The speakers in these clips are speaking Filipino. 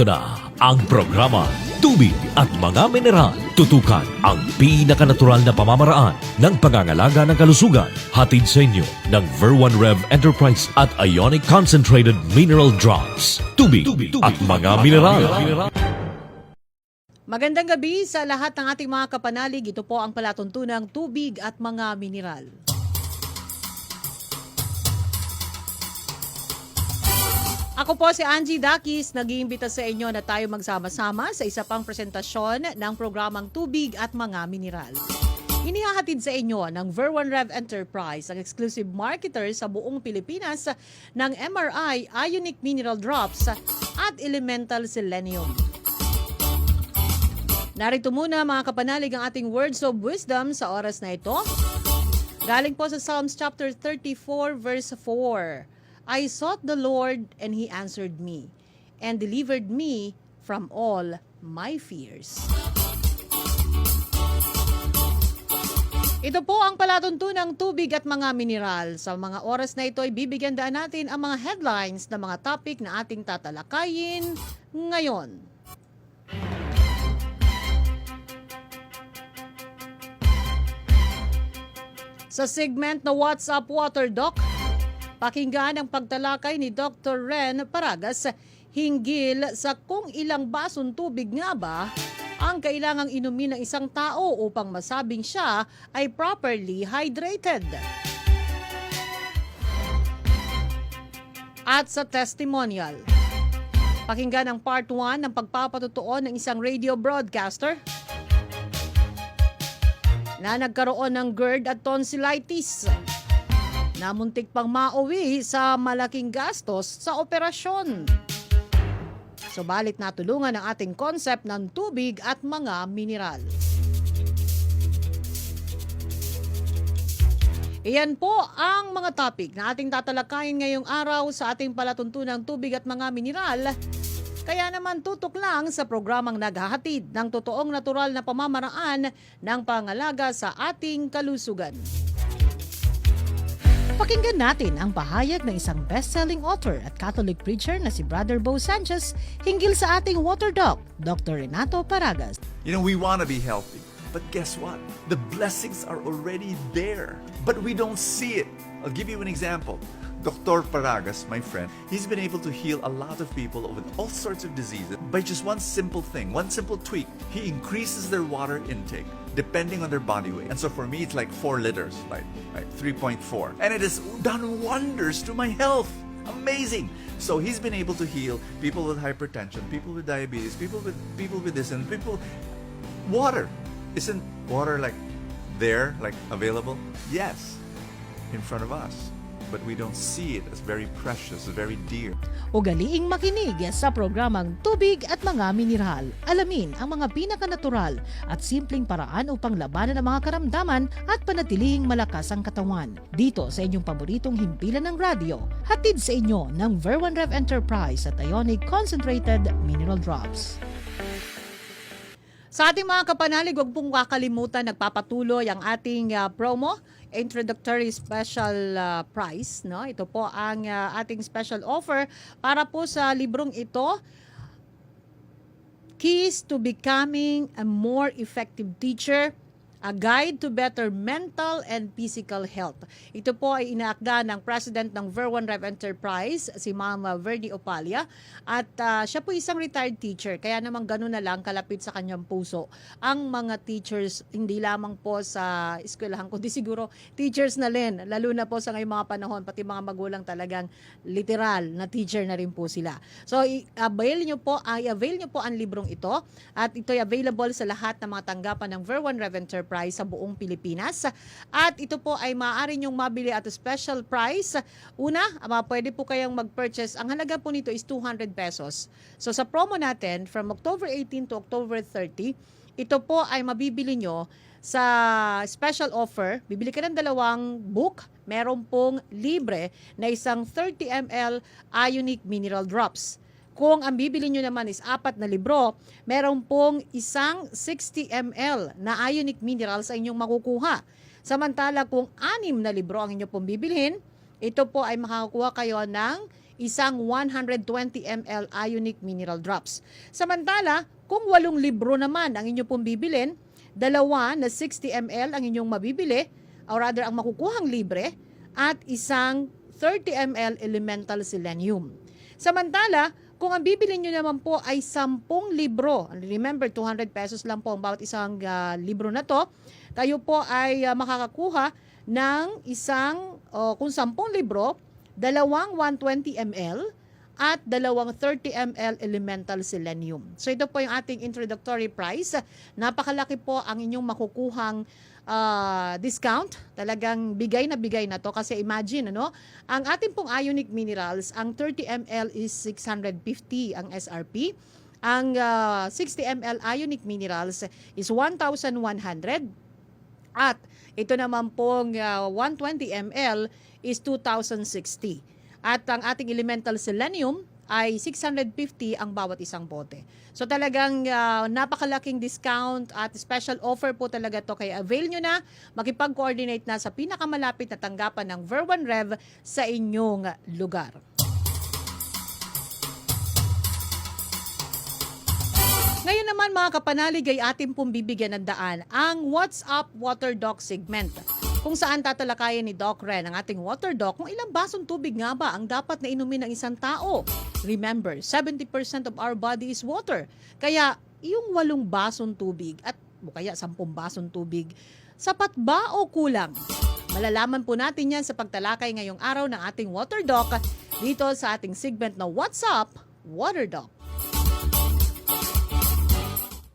Narito na ang programa Tubig at Mga Mineral. Tutukan ang pinakanatural na pamamaraan ng pangangalaga ng kalusugan. Hatid sa inyo ng Ver1 Rev Enterprise at Ionic Concentrated Mineral Drops. Tubig, at Mga Mineral. Magandang gabi sa lahat ng ating mga kapanalig. Ito po ang palatuntunang tubig at mga mineral. Ako po si Angie Dakis, nag-iimbita sa inyo na tayo magsama-sama sa isa pang presentasyon ng programang Tubig at Mga Mineral. Inihahatid sa inyo ng Ver1 Rev Enterprise, ang exclusive marketer sa buong Pilipinas ng MRI Ionic Mineral Drops at Elemental Selenium. Narito muna mga kapanalig ang ating words of wisdom sa oras na ito. Galing po sa Psalms chapter 34 verse 4. I sought the Lord and He answered me and delivered me from all my fears. Ito po ang palatuntunang tubig at mga mineral. Sa mga oras na ito ay bibigyan daan natin ang mga headlines na mga topic na ating tatalakayin ngayon. Sa segment na WhatsApp Water Doc, pakinggan ang pagtalakay ni Dr. Ren Paragas hinggil sa kung ilang basong tubig nga ba ang kailangang inumin ng isang tao upang masabing siya ay properly hydrated. At sa testimonial, pakinggan ang part 1 ng pagpapatutuo ng isang radio broadcaster na nagkaroon ng GERD at tonsillitis. Namuntik pang mauwi sa malaking gastos sa operasyon. Subalit natulungan ang ating concept ng tubig at mga mineral. Iyan po ang mga topic na ating tatalakayin ngayong araw sa ating palatuntunang tubig at mga mineral. Kaya naman tutok lang sa programang naghahatid ng totoong natural na pamamaraan ng pangalaga sa ating kalusugan. Pakinggan natin ang pahayag ng isang best-selling author at Catholic preacher na si Brother Bo Sanchez hinggil sa ating water doc, Dr. Renato Paragas. You know, we want to be healthy. But guess what? The blessings are already there, but we don't see it. I'll give you an example. Dr. Paragas, my friend, he's been able to heal a lot of people with all sorts of diseases by just one simple thing, one simple tweak. He increases their water intake depending on their body weight. And so for me, it's like four liters, like, like 3.4. And it has done wonders to my health. Amazing. So he's been able to heal people with hypertension, people with diabetes, people with people with this and people water. Isn't water like there, like available? Yes, in front of us. But we don't see it as very precious, very dear. Ugaliing makinig sa programang Tubig at Mga Mineral. Alamin ang mga pinakanatural at simpleng paraan upang labanan ang mga karamdaman at panatilihing malakas ang katawan. Dito sa inyong paboritong himpilan ng radyo, hatid sa inyo ng Ver1 Rev Enterprise at Ionic Concentrated Mineral Drops. Sa ating mga kapanalig, huwag pong kakalimutan, nagpapatuloy ang ating ah, promo, introductory special ah, price. No? Ito po ang ah, ating special offer para po sa librong ito, Keys to Becoming a More Effective Teacher, A Guide to Better Mental and Physical Health. Ito po ay inaakda ng President ng Ver1 Rev Enterprise, si Ma'am Verdi Opalia. At ah, siya po isang retired teacher, kaya naman ganun na lang kalapit sa kanyang puso. Ang mga teachers, hindi lamang po sa eskwelahan, kundi siguro teachers na rin, lalo na po sa ngayong mga panahon, pati mga magulang talagang literal na teacher na rin po sila. So, i-avail nyo po, ay avail nyo po ang librong ito at ito ay available sa lahat ng mga tanggapan ng Ver1 Rev Enterprise sa buong Pilipinas. At ito po ay maaari nyong mabili at special price. Una, pwede po kayong mag-purchase. Ang halaga po nito is 200 pesos. So sa promo natin, from October 18 to October 30, ito po ay mabibili nyo sa special offer. Bibili ka ng dalawang book, meron pong libre na isang 30 ml Ionic Mineral Drops. Kung ang bibili nyo naman is apat na libro, meron pong isang 60 ml na ionic mineral sa inyong makukuha. Samantala kung anim na libro ang inyo pong bibilhin, ito po ay makakuha kayo ng isang 120 ml ionic mineral drops. Samantala, kung walong libro naman ang inyo pong bibilin, dalawa na 60 ml ang inyong mabibili, or rather ang makukuhang libre, at isang 30 ml elemental selenium. Samantala, kung ang bibili nyo naman po ay 10 libro, remember 200 pesos lang po ang bawat isang ah, libro na to, kayo po ay ah, makakakuha ng isang, o kung 10 libro, dalawang 120 ml at dalawang 30 ml elemental selenium. So ito po yung ating introductory price. Napakalaki po ang inyong makukuhang ah, discount. Talagang bigay na bigay na to kasi imagine ano, ang ating pong ionic minerals, ang 30 ml is 650 ang SRP. Ang ah, 60 ml ionic minerals is 1,100 at ito naman pong ah, 120 ml is 2,060. At ang ating elemental selenium ay 650 ang bawat isang bote. So talagang ah, napakalaking discount at special offer po talaga to kaya avail nyo na, makipag-coordinate na sa pinakamalapit na tanggapan ng Ver1 Rev sa inyong lugar. Ngayon naman mga kapanalig ay ating pong bibigyan ng daan ang What's Up Water Doc segment kung saan tatalakayin ni Doc Ren ang ating water doc kung ilang basong tubig nga ba ang dapat na inumin ng isang tao. Remember, 70% of our body is water. Kaya yung walong basong tubig at o kaya sampung basong tubig, sapat ba o kulang? Malalaman po natin yan sa pagtalakay ngayong araw ng ating water doc dito sa ating segment na What's Up Water Doc.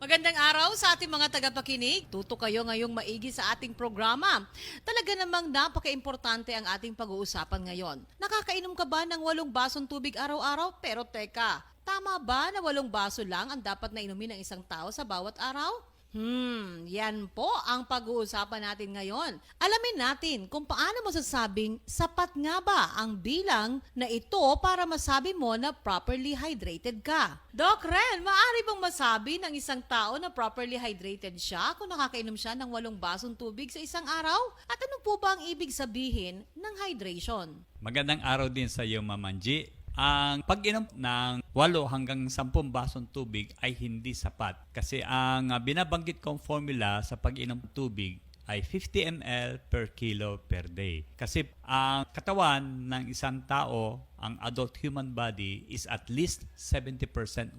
Magandang araw sa ating mga tagapakinig. Tuto kayo ngayong maigi sa ating programa. Talaga namang napaka-importante ang ating pag-uusapan ngayon. Nakakainom ka ba ng walong basong tubig araw-araw? Pero teka, tama ba na walong baso lang ang dapat na inumin ng isang tao sa bawat araw? Hmm, yan po ang pag-uusapan natin ngayon. Alamin natin kung paano masasabing sapat nga ba ang bilang na ito para masabi mo na properly hydrated ka. Doc Ren, maaari bang masabi ng isang tao na properly hydrated siya kung nakakainom siya ng walong basong tubig sa isang araw? At ano po ba ang ibig sabihin ng hydration? Magandang araw din sa iyo, Mamanji. Ang pag-inom ng 8 hanggang 10 basong tubig ay hindi sapat kasi ang ah, binabanggit kong formula sa pag-inom tubig ay 50 ml per kilo per day. Kasi ang katawan ng isang tao, ang adult human body is at least 70%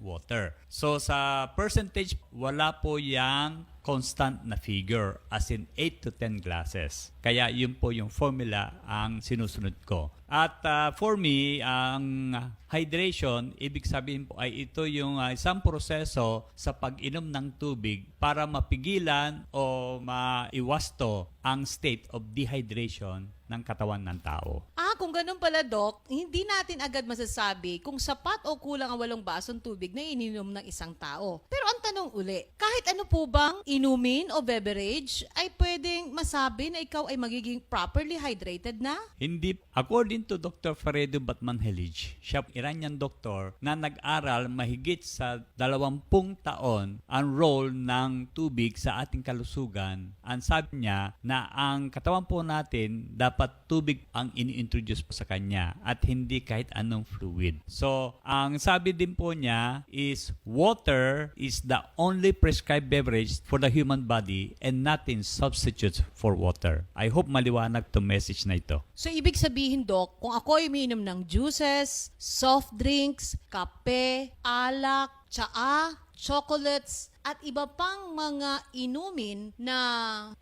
water. So sa percentage, wala po yang constant na figure as in 8 to 10 glasses. Kaya yun po yung formula ang sinusunod ko. At ah, for me, ang hydration, ibig sabihin po ay ito yung ah, isang proseso sa pag-inom ng tubig para mapigilan o maiwasto ang state of dehydration ng katawan ng tao. Ah, kung ganun pala, Doc, hindi natin agad masasabi kung sapat o kulang ang walong basong tubig na ininom ng isang tao. Pero ang tanong uli, kahit ano po bang inumin o beverage ay pwedeng masabi na ikaw ay magiging properly hydrated na? Hindi, according to Dr. Faredo Batman Helig, siya Iranian doktor na nag-aral mahigit sa 20 taon ang role ng tubig sa ating kalusugan. Ang sabi niya na ang katawan po natin dapat tubig ang ini-introduce po sa kanya at hindi kahit anong fluid. So, ang sabi din po niya is water is the only prescribed beverage for the human body and nothing substitutes for water. I hope maliwanag to message na ito. So, ibig sabihin, Doc, kung ako ay umiinom ng juices, soft drinks, kape, alak, tsaa, chocolates, at iba pang mga inumin na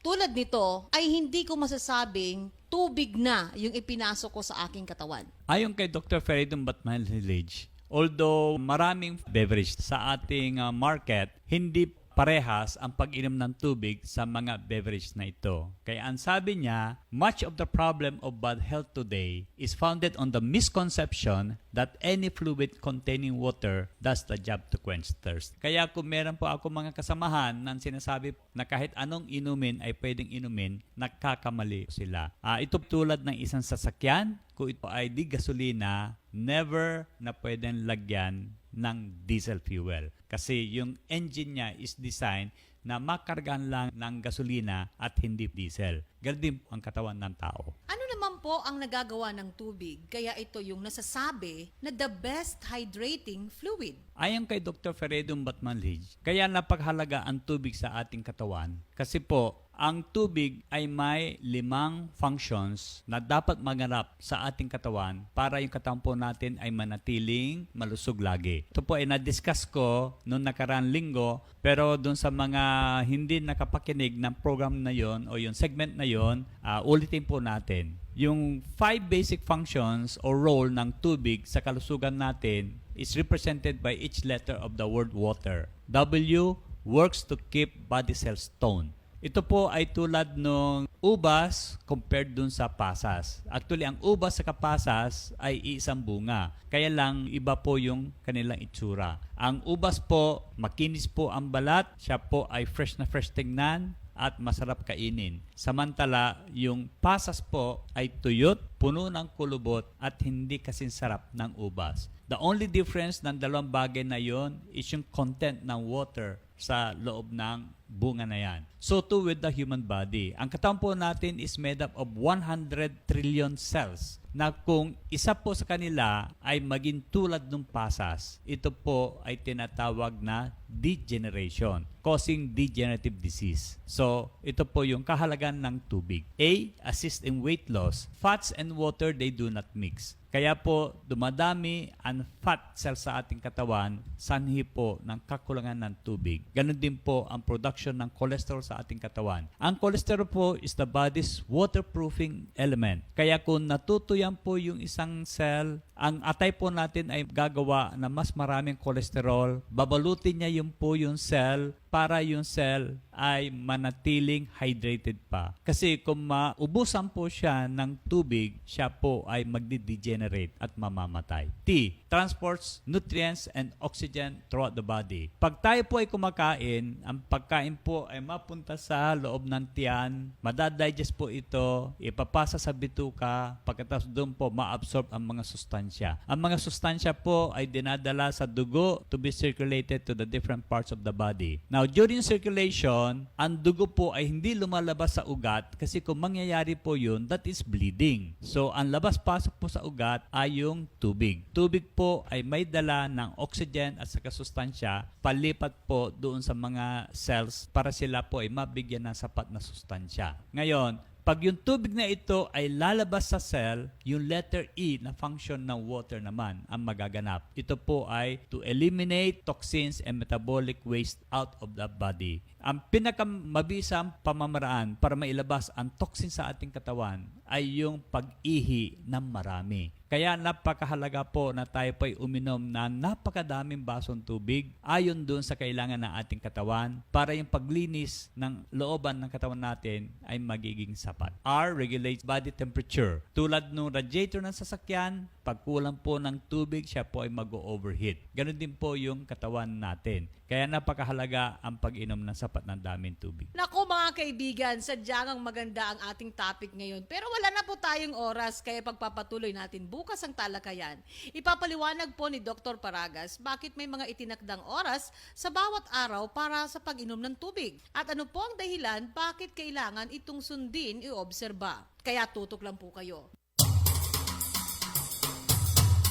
tulad nito ay hindi ko masasabing tubig na yung ipinasok ko sa aking katawan. Ayon kay Dr. Feridun Batman Village, although maraming beverage sa ating uh, market, hindi parehas ang pag-inom ng tubig sa mga beverage na ito. Kaya ang sabi niya, much of the problem of bad health today is founded on the misconception that any fluid containing water does the job to quench thirst. Kaya kung meron po ako mga kasamahan na sinasabi na kahit anong inumin ay pwedeng inumin, nagkakamali sila. Ah, ito tulad ng isang sasakyan, kung ito ay di gasolina, never na pwedeng lagyan ng diesel fuel. Kasi yung engine niya is designed na makargahan lang ng gasolina at hindi diesel. Ganun din ang katawan ng tao. Ano naman po ang nagagawa ng tubig kaya ito yung nasasabi na the best hydrating fluid? Ayon kay Dr. Feredum Batmanlij, kaya napaghalaga ang tubig sa ating katawan kasi po ang tubig ay may limang functions na dapat maganap sa ating katawan para yung katawan po natin ay manatiling malusog lagi. Ito po ay na-discuss ko noong nakaraan linggo pero doon sa mga hindi nakapakinig ng program na yon o yung segment na yon, ah, ulitin po natin. Yung five basic functions or role ng tubig sa kalusugan natin is represented by each letter of the word water. W works to keep body cells toned. Ito po ay tulad ng ubas compared dun sa pasas. Actually, ang ubas sa kapasas ay isang bunga. Kaya lang, iba po yung kanilang itsura. Ang ubas po, makinis po ang balat. Siya po ay fresh na fresh tingnan at masarap kainin. Samantala, yung pasas po ay tuyot, puno ng kulubot at hindi kasing sarap ng ubas. The only difference ng dalawang bagay na yon is yung content ng water sa loob ng bunga na yan. So too with the human body. Ang katawan po natin is made up of 100 trillion cells na kung isa po sa kanila ay maging tulad ng pasas, ito po ay tinatawag na degeneration, causing degenerative disease. So, ito po yung kahalagan ng tubig. A, assist in weight loss. Fats and water, they do not mix. Kaya po, dumadami ang fat cells sa ating katawan, sanhi po ng kakulangan ng tubig. Ganon din po ang production ng cholesterol sa ating katawan. Ang cholesterol po is the body's waterproofing element. Kaya kung natutuyan po yung isang cell, ang atay po natin ay gagawa na mas maraming cholesterol, babalutin niya yung po yung cell para yung cell ay manatiling hydrated pa. Kasi kung maubusan po siya ng tubig, siya po ay magdi-degenerate at mamamatay. T. Transports nutrients and oxygen throughout the body. Pag tayo po ay kumakain, ang pagkain po ay mapunta sa loob ng tiyan, madadigest po ito, ipapasa sa bituka, pagkatapos doon po ma-absorb ang mga sustansya. Ang mga sustansya po ay dinadala sa dugo to be circulated to the different parts of the body. Now, during circulation, ang dugo po ay hindi lumalabas sa ugat kasi kung mangyayari po yun, that is bleeding. So, ang labas-pasok po sa ugat ay yung tubig. Tubig po ay may dala ng oxygen at saka sustansya palipat po doon sa mga cells para sila po ay mabigyan ng sapat na sustansya. Ngayon, pag yung tubig na ito ay lalabas sa cell, yung letter E na function ng water naman ang magaganap. Ito po ay to eliminate toxins and metabolic waste out of the body. Ang pinakamabisang pamamaraan para mailabas ang toxin sa ating katawan ay yung pag-ihi ng marami. Kaya napakahalaga po na tayo po ay uminom na napakadaming basong tubig ayon doon sa kailangan ng ating katawan para yung paglinis ng looban ng katawan natin ay magiging sapat. R regulates body temperature. Tulad ng radiator ng sasakyan, pag kulang po ng tubig, siya po ay mag-overheat. Ganon din po yung katawan natin. Kaya napakahalaga ang pag-inom ng sapat ng daming tubig. Nako mga kaibigan, sadyang ang maganda ang ating topic ngayon. Pero wala na po tayong oras, kaya pagpapatuloy natin bukas ang talakayan. Ipapaliwanag po ni Dr. Paragas bakit may mga itinakdang oras sa bawat araw para sa pag-inom ng tubig. At ano po ang dahilan bakit kailangan itong sundin i-obserba. Kaya tutok lang po kayo.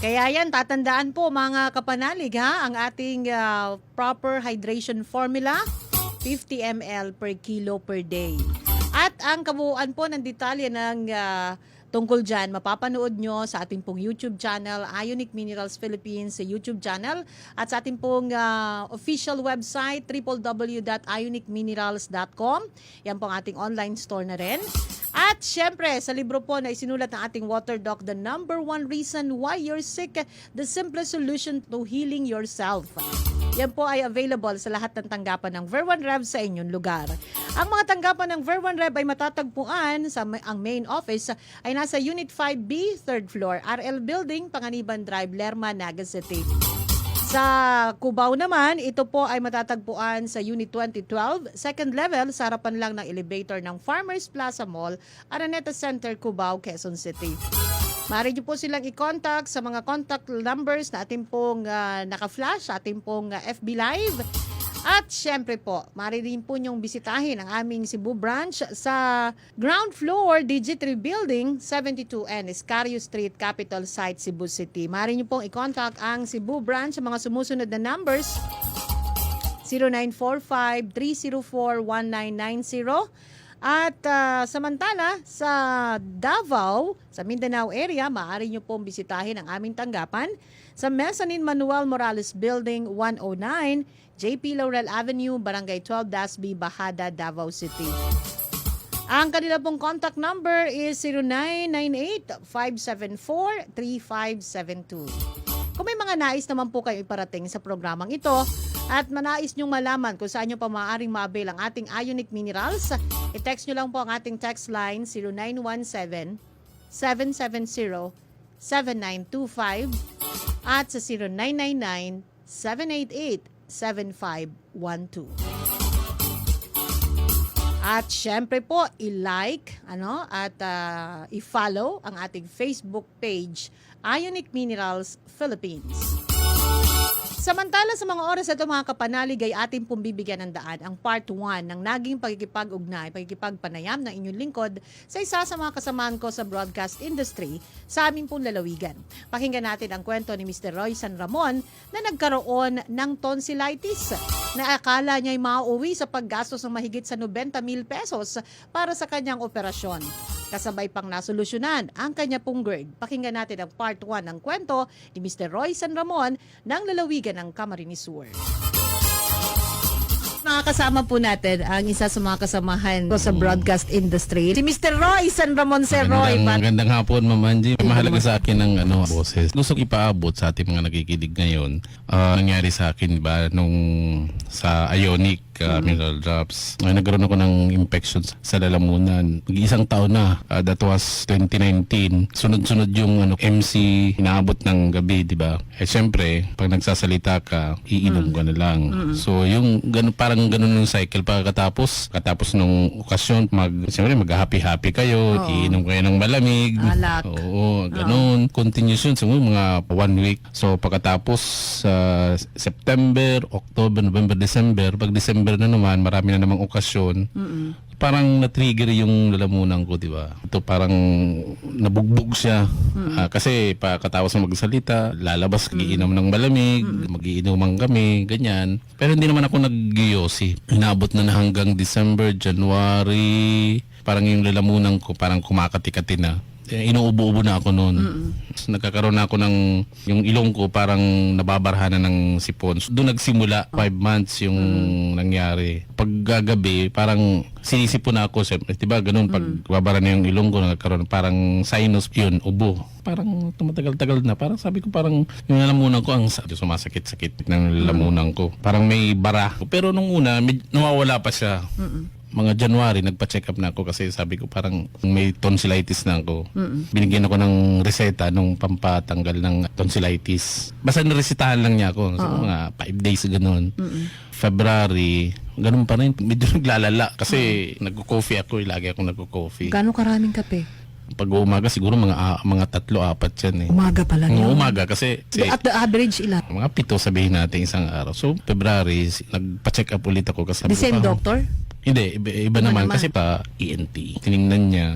Kaya yan, tatandaan po mga kapanalig ha, ang ating ah, proper hydration formula, 50 ml per kilo per day. At ang kabuuan po ng detalye ng ah, tungkol dyan, mapapanood nyo sa ating pong YouTube channel, Ionic Minerals Philippines sa YouTube channel, at sa ating pong ah, official website, www.ionicminerals.com. Yan po ang ating online store na rin. At syempre, sa libro po na isinulat ng ating Water Doc, The Number One Reason Why You're Sick, The Simplest Solution to Healing Yourself. Yan po ay available sa lahat ng tanggapan ng Ver1 Rev sa inyong lugar. Ang mga tanggapan ng Ver1 Rev ay matatagpuan sa ang main office ay nasa Unit 5B, 3rd floor, RL Building, Panganiban Drive, Lerma, Naga City. Sa Cubao naman, ito po ay matatagpuan sa Unit 2012, second level, sa harapan lang ng elevator ng Farmers Plaza Mall, Araneta Center, Cubao, Quezon City. Maaari niyo po silang i-contact sa mga contact numbers na ating pong ah, naka-flash, ating pong ah, FB Live. At syempre po, maaari rin po niyong bisitahin ang aming Cebu branch sa ground floor Digitry Building 72N Escario Street, Capital Site, Cebu City. Maaari niyo pong i-contact ang Cebu branch sa mga sumusunod na numbers 0945-304-1990 at ah, samantala sa Davao, sa Mindanao area, maaari nyo pong bisitahin ang aming tanggapan sa Mezzanine Manuel Morales Building 109, JP Laurel Avenue, Barangay 12 Dasby, Bahada, Davao City. Ang kanila pong contact number is 0998-574-3572. Kung may mga nais naman po kayo iparating sa programang ito at manais nyong malaman kung saan nyo pa maaaring ma-avail ang ating Ionic Minerals, i-text nyo lang po ang ating text line 0917-770-7925 at sa 0999-788-7512. At syempre po, i-like ano, at ah, i-follow ang ating Facebook page, Ionic Minerals Philippines. Samantala sa mga oras ito mga kapanalig ay ating pong bibigyan ng daan ang part 1 ng naging pagkikipag-ugnay, pagkikipagpanayam ng inyong lingkod sa isa sa mga kasamaan ko sa broadcast industry sa aming pong lalawigan. Pakinggan natin ang kwento ni Mr. Roy San Ramon na nagkaroon ng tonsillitis na akala niya ay mauwi sa paggastos ng mahigit sa 90 mil pesos para sa kanyang operasyon. Kasabay pang nasolusyonan ang kanya pong GERD. Pakinggan natin ang part 1 ng kwento ni Mr. Roy San Ramon ng lalawigan ng Camarines Sur. Nakakasama po natin ang isa sa mga kasamahan ko sa broadcast industry, si Mr. Roy San Ramon Sir Roy. Magandang, Pat- magandang hapon, Ma'am Angie. Mahalaga sa akin ang ano, boses. Gusto ko ipaabot sa ating mga nakikinig ngayon. Ah, nangyari sa akin ba nung sa Ionic uh, mineral drops. Uh, nagkaroon ako ng infection sa lalamunan. Mag-isang taon na. Ah, that was 2019. Sunod-sunod yung ano, MC inaabot ng gabi, di ba? Eh syempre, pag nagsasalita ka, iinom ka na lang. So yung ganun, parang ganun yung cycle pagkatapos. Katapos nung okasyon, mag, siyempre mag-happy-happy kayo, Oo. iinom kayo ng malamig. Alak. Oo, ganun. Continuous yun. Siguro mga one week. So pagkatapos sa September, October, November, December, pag December na naman, marami na namang okasyon. Parang na-trigger yung lalamunan ko, di ba? Ito parang nabugbog siya. Ah, kasi pagkatapos ng magsalita, lalabas, giinom ng malamig, magiinuman kami, ganyan. Pero hindi naman ako nag-giyosi. Inabot na na hanggang December, January, parang yung lalamunan ko parang kumakati-kati na. Eh, inuubo-ubo na ako noon. So, nagkakaroon na ako ng, yung ilong ko parang nababarhanan ng sipon. So, doon nagsimula, five months yung nangyari. Pag gagabi, parang sinisipon na ako. Siyempre, di ba, ganun, pag babara na yung ilong ko, nagkakaroon parang sinus, yun, ubo. Parang tumatagal-tagal na. Parang sabi ko, parang yung lalamunan ko, ang sa- sumasakit-sakit ng lalamunan ko. Parang may bara. Pero nung una, nawawala pa siya mga January, nagpa-check up na ako kasi sabi ko parang may tonsillitis na ako. Binigyan ako ng reseta nung pampatanggal ng tonsillitis. Basta niresetahan lang niya ako. So, mga 5 days ganun. February, ganun pa rin. Medyo naglalala kasi nagko-coffee ako. eh. Lagi ako nagko-coffee. Gano'ng karaming kape? Pag umaga siguro mga ah, mga tatlo, apat yan eh. Umaga pa lang Oo, yun. umaga kasi, kasi At the average ilan? mga pito sabihin natin isang araw. So, February, nagpa-check up ulit ako kasi The sabi ko, same "Ah, doctor? Hindi, iba, iba, naman, naman. kasi pa ENT. Tiningnan niya,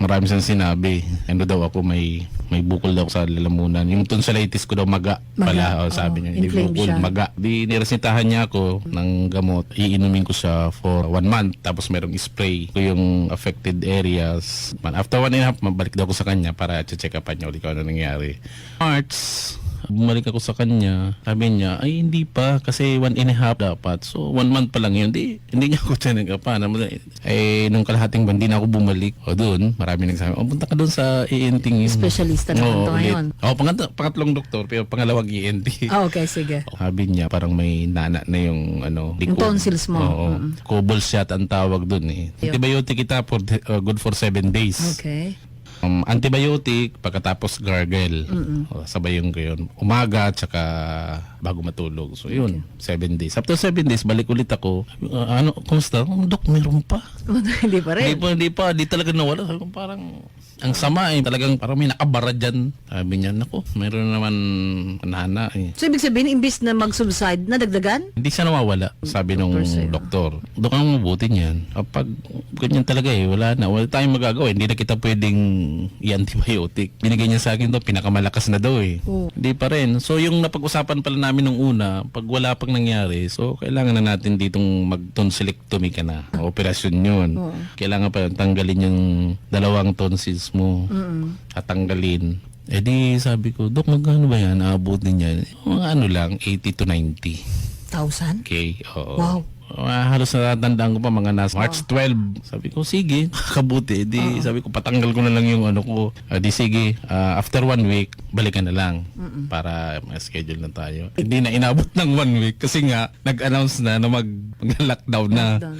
marami siyang sinabi. Ano daw ako may may bukol daw sa lalamunan. Yung tonsillitis ko daw maga, Maga, pala. O, sabi niya, hindi bukol, siya. maga. Di niresetahan niya ako ng gamot. Iinumin ko siya for one month. Tapos merong spray ko yung affected areas. Man, After one and a half, mabalik daw ako sa kanya para check upan niya ulit kung ano nangyari. March, bumalik ako sa kanya. Sabi niya, ay hindi pa kasi one and a half dapat. So one month pa lang yun. Di, hindi niya ako tinig pa. Eh, nung kalahating buwan, di na ako bumalik. O doon, marami nagsabi, o punta ka doon sa ENT. Specialista na kanto ulit. ngayon. Oo, pangat- pangatlong doktor, pero pangalawang ENT. Ah, okay, sige. Sabi niya, parang may nana na yung ano, Yung likod. tonsils mo. Oo. Mm. Cobble shot ang tawag doon eh. Antibiotic kita for uh, good for seven days. Okay. Um, antibiotic, pagkatapos gargle. O, sabay yung yun. Umaga, tsaka bago matulog. So yun, seven days. After seven days, balik ulit ako. Uh, ano, kumusta? Oh, Dok, meron pa. Hindi pa rin. Hindi pa, hindi pa, di talaga nawala. Sabi ko, parang Ang sama eh, talagang parang may nakabara dyan. Sabi niya, naku, meron naman nana eh. So, ibig sabihin, imbis na mag-subside, nadagdagan? Hindi siya nawawala, sabi nung Doktor sa'yo. doktor. Doon kang mabuti niyan. Kapag ganyan talaga eh, wala na. Wala tayong magagawa. Hindi na kita pwedeng i-antibiotic. Binigay niya sa akin to pinakamalakas na daw eh. Oo. Hindi pa rin. So yung napag-usapan pala namin nung una, pag wala pang nangyari, so kailangan na natin ditong mag-tonsillectomy ka na. Operasyon yun. Kailangan pa tanggalin yung dalawang tonsils mo. At tanggalin. Eh di sabi ko, Dok, magkano ba yan? Aabutin niya. Mga ano lang, 80 to 90. Thousand? Okay, oo. Wow. Ah, halos natatandaan ko pa mga nasa March 12. Sabi ko, sige, kabuti. Di, sabi ko, patanggal ko na lang yung ano ko. Ah, di sige, ah, after one week, balikan na lang para ma-schedule na tayo. Hindi na inabot ng one week kasi nga, nag-announce na na mag, mag-lockdown na. Lockdown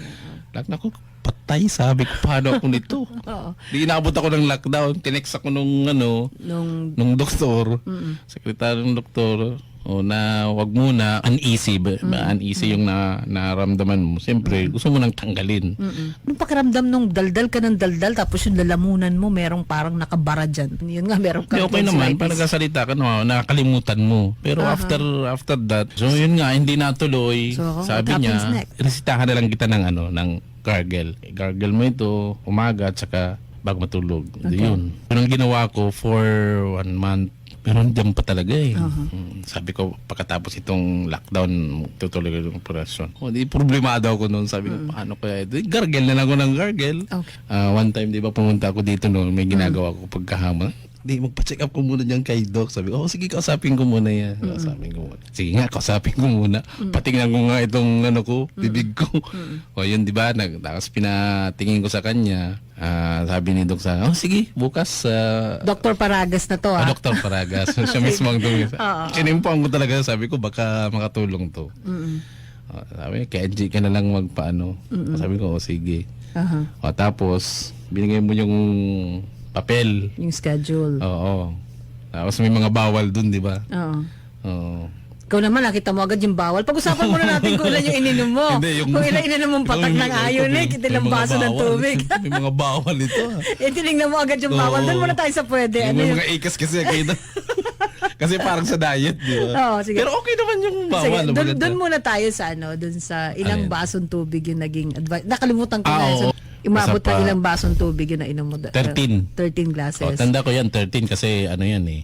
Lockdown ko, patay, sabi ko, paano ako nito? Oo. Di inabot ako ng lockdown. Tinext ako nung ano, Nung, nung doktor, sekretary ng doktor, o na wag muna uneasy ba, ba uneasy yung na naramdaman mo. Siyempre, gusto mo nang tanggalin. nung pakiramdam nung daldal ka ng daldal, tapos yung lalamunan mo, merong parang nakabara dyan. Yun nga, meron Hindi, okay naman, tonsillitis. pag nagkasalita ka, no, nakakalimutan mo. Pero after after that, so yun nga, hindi natuloy. So, what Sabi happens niya, next? resitahan na lang kita ng ano, ng gargle. Gargle mo ito, umaga, at saka bago matulog. Okay. Yun. Yun ang ginawa ko for one month. Pero nandiyan pa talaga eh. Mm, Sabi ko, pagkatapos itong lockdown, tutuloy ko yung operasyon. O, di problemado ako noon. Sabi ko, paano kaya ito? Gargle na lang ako ng gargle. Okay. Ah, one time, di ba, pumunta ako dito noon, may ginagawa ko pagkahama. Di, magpa-check up ko muna dyan kay Doc. Sabi ko, oh, sige, kausapin ko muna yan. Kausapin ko muna. Sige nga, kausapin ko muna. Patingnan ko nga itong, ano ko, bibig ko. O, yun, di ba, nag, tapos pinatingin ko sa kanya. Ah, sabi ni Doc sa, oh, sige, bukas, ah, Dr. Paragas na to, Ah, ah. Dr. Paragas. Siya mismo ang tumisa. Kinimpuan ko talaga. Sabi ko, baka makatulong to. Ah, sabi niya, kaya ka na lang magpaano. Sabi ko, oh, sige. Aha. O, tapos, binigay mo yung papel. Yung schedule. Oo. Tapos may mga bawal dun, di ba? Oo. Oo. Ikaw naman, nakita mo agad yung bawal. Pag-usapan muna natin kung ilan yung ininom mo. Hindi, yung- kung ilan ininom mong patak ng ionic, may- ilang baso ng tubig. may mga bawal ito. ah. eh, tinignan mo agad yung bawal. Oo. Doon muna tayo sa pwede. Yung Ano may yung... mga ikas kasi kayo Kasi parang sa diet, di ba? Oo, sige. Pero okay naman yung bawal. Sige, doon, maganda. doon muna tayo sa ano, doon sa ilang Alin? basong tubig yung naging advice. Nakalimutan ko Ah, na. oo. Umabot na pa. ilang basong tubig yung nainom mo. da- 13. 13 glasses. Oh, tanda ko yan, 13 kasi ano yan eh.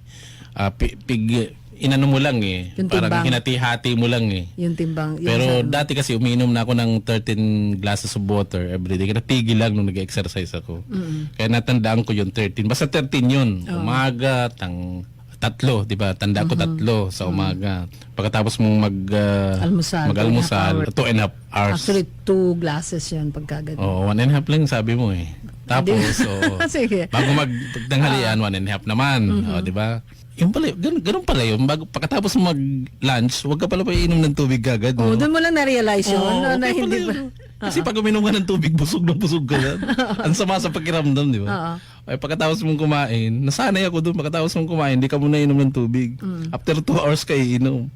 Ah, pi- pig, inano mo lang eh. Yung Parang timbang. hinati-hati mo lang eh. yung timbang. Yung Pero sa- dati kasi umiinom na ako ng 13 glasses of water every day. Kaya natigil lang nung nag-exercise ako. Kaya natandaan ko yung 13. Basta 13 yun. Umaga, tang tatlo, di ba? Tanda ko tatlo sa umaga. Pagkatapos mong mag ah, Almusal, mag-almusal, two and a half hours. Actually, two glasses yun pagkagad. Oh, one and a half lang sabi mo eh. Tapos, oh, Sige. bago magtanghalian, one and a half naman. Oh, di ba? Yung pala, ganun, ganun pala yun. Bago, pagkatapos mag-lunch, huwag ka pala pa inom ng tubig kagad. Oh, No? doon mo lang na-realize yun. Oo, na, na okay hindi pala ba? yun. Kasi pag uminom ka ng tubig, busog na busog ka lang. Ang sama sa pakiramdam, di ba? Ay, pagkatapos mong kumain, nasanay ako doon, pagkatapos mong kumain, hindi ka muna inom ng tubig. Mm. After two hours ka iinom.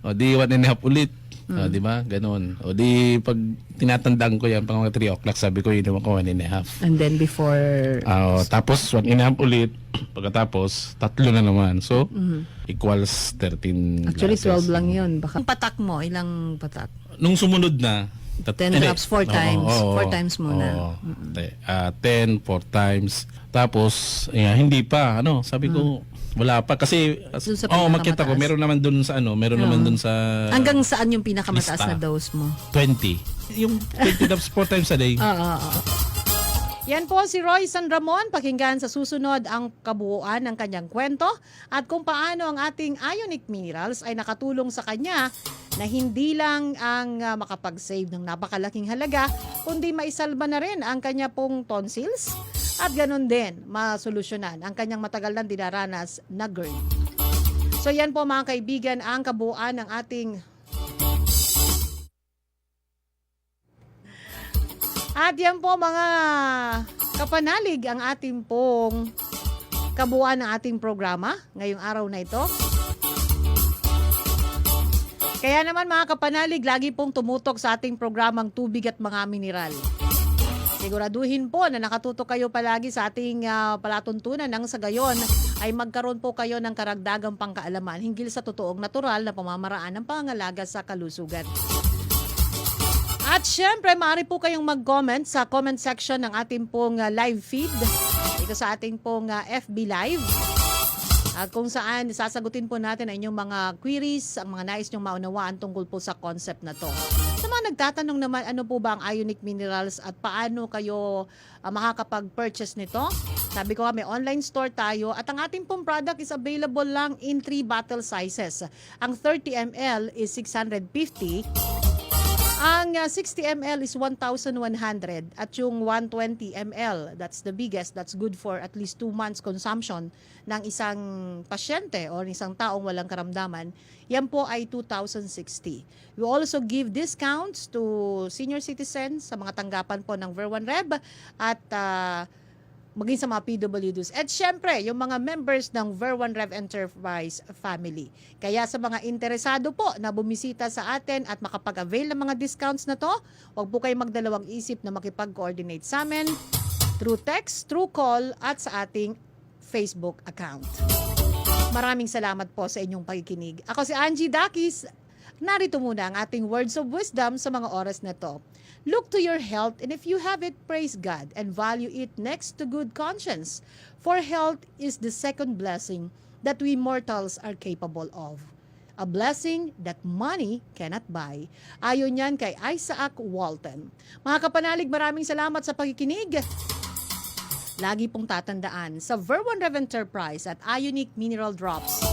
O di one and a half ulit. O, Mm. di ba? Ganon. O di pag tinatandaan ko yan, pang mga 3 o'clock, sabi ko inom ako one and a half. And then before... O, tapos one and a half ulit. Pagkatapos, tatlo na naman. So, equals 13 Mm-hmm. Actually, glasses. 12 lang yun. Baka... Ang patak mo, ilang patak? Nung sumunod na, tat- 10 hindi. drops, four Oo, times. oo, Four oo. times muna. Oo. Ah, 10, 4 times. Tapos, yeah, hindi pa. Ano, sabi ko, wala pa. Kasi, sa oh, makita ko, meron naman dun sa ano, meron naman dun sa Hanggang saan yung pinakamataas lista. na dose mo? 20. Yung 20 drops 4 times a day. Oo, oo. Yan po si Roy San Ramon. Pakinggan sa susunod ang kabuuan ng kanyang kwento at kung paano ang ating ionic minerals ay nakatulong sa kanya na hindi lang ang ah, makapag-save ng napakalaking halaga, kundi maisalba na rin ang kanya pong tonsils at ganun din masolusyonan ang kanyang matagal nang dinaranas na GERD. So yan po mga kaibigan ang kabuuan ng ating At yan po mga kapanalig ang ating pong kabuuan ng ating programa ngayong araw na ito. Kaya naman mga kapanalig, lagi pong tumutok sa ating programang Tubig at Mga Mineral. Siguraduhin po na nakatuto kayo palagi sa ating ah, palatuntunan nang sa gayon ay magkaroon po kayo ng karagdagang pangkaalaman hinggil sa totoong natural na pamamaraan ng pangangalaga sa kalusugan. At syempre, maaari po kayong mag-comment sa comment section ng ating pong ah, live feed dito sa ating pong ah, FB Live. At kung saan sasagutin po natin ang inyong mga queries, ang mga nais nyong maunawaan tungkol po sa concept na to. Sa mga nagtatanong naman, ano po ba ang ionic minerals at paano kayo ah, makakapag-purchase nito? Sabi ko nga, may online store tayo at ang ating pong product is available lang in 3 bottle sizes. Ang 30 ml is 650 ang uh, 60 ml is 1,100 at yung 120 ml, that's the biggest, that's good for at least 2 months consumption ng isang pasyente or isang taong walang karamdaman, yan po ay 2,060. We also give discounts to senior citizens sa mga tanggapan po ng Ver1 Rev at uh, maging sa mga PWDs. At syempre, yung mga members ng Ver1 Rev Enterprise family. Kaya sa mga interesado po na bumisita sa atin at makapag-avail ng mga discounts na to, huwag po kayong magdalawang isip na makipag-coordinate sa amin through text, through call, at sa ating Facebook account. Maraming salamat po sa inyong pakikinig. Ako si Angie Dakis. Narito muna ang ating words of wisdom sa mga oras na to. Look to your health and if you have it, praise God and value it next to good conscience. For health is the second blessing that we mortals are capable of. A blessing that money cannot buy. Ayon yan kay Isaac Walton. Mga kapanalig, maraming salamat sa pakikinig. Lagi pong tatandaan, sa Ver1 Rev Enterprise at Ionic Mineral Drops,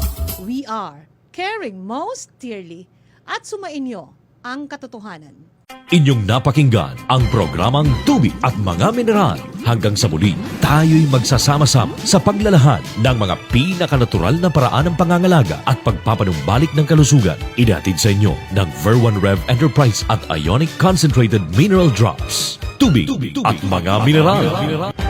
we are caring most dearly at sumainyo ang katotohanan. Inyong napakinggan ang programang Tubig at Mga Mineral. Hanggang sa muli, tayo'y magsasama-sama sa paglalahad ng mga pinakanatural na paraan ng pangangalaga at pagpapanumbalik ng kalusugan. Idatid sa inyo ng Ver1 Rev Enterprise at Ionic Concentrated Mineral Drops. Tubig, at Mga Mineral.